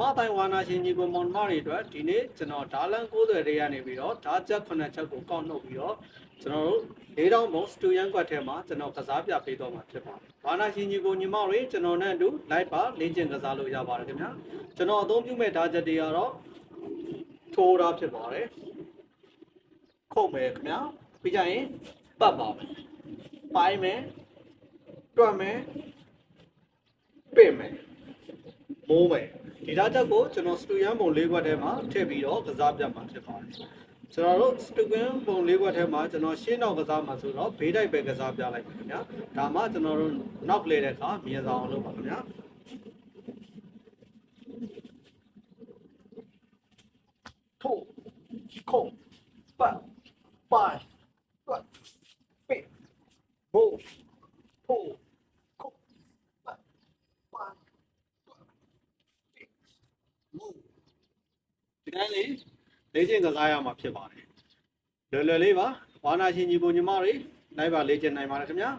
မြမတိုင်းဝါနာရှင်ညီကိုမောင်နှမတွေအတွက်ဒီနေ့ကျွန်တော်ဓာလန်90တွေကနေပြီးတော့ဓာချက်9ချက်ကိုကောက်နှုတ်ပြီးတော့ကျွန်တော်တို့၄တောင်ဘုံစတူယန်ကွက်ထဲမှာကျွန်တော်ကစားပြပေးတော့မှာဖြစ်ပါတယ်။ဝါနာရှင်ညီကိုညီမတွေကျွန်တော်နဲ့အတူ live ပါလေ့ကျင့်ကစားလို့ရပါတယ်ခင်ဗျာ။ကျွန်တော်အသုံးပြုမဲ့ဓာချက်တွေကတော့ထိုးတာဖြစ်ပါတယ်။ခုတ်မယ်ခင်ဗျာ။ပြီးကြရင်ပတ်ပါမယ်။ပိုင်းမယ်။တွတ်မယ်။ပင့်မယ်။မိုးမယ်။ ဒီဓာချက်ကိုကျွန်တော်စတူယန်ဘုံ၄ခွက်ထဲမှာထည့်ပြီးတော့ကစားပြမှာဖြစ်ပါတယ်။ကျွန်တော်တို့စတူဂန်ပုံလေးခွက်ထဲမှာကျွန်တော်ရှင်းနောက်ကစားမှာဆိုတော့ဘေးတိုက်ပဲကစားပြလိုက်ပါခင်ဗျာဒါမှကျွန်တော်တို့နောက်လေတဲ့အခါမြင်ဆောင်အောင်လုပ်ပါခင်ဗျာထိုးခုံးပတ်ပိုင်းပတ်ပိဘိုးထိုးခုံးပတ်ပိုင်းပတ်ပိမူ ဒီတိုင်းလေးလေ့ကျင့်ကစားရမှာဖြစ်ပါတယ်လွယ်လွယ်လေးပါဝါနာရှင်ညီကိုညီမတွေနိုင်ပါလေ့ကျင့်နိုင်ပါတယ်ခင်ဗျာ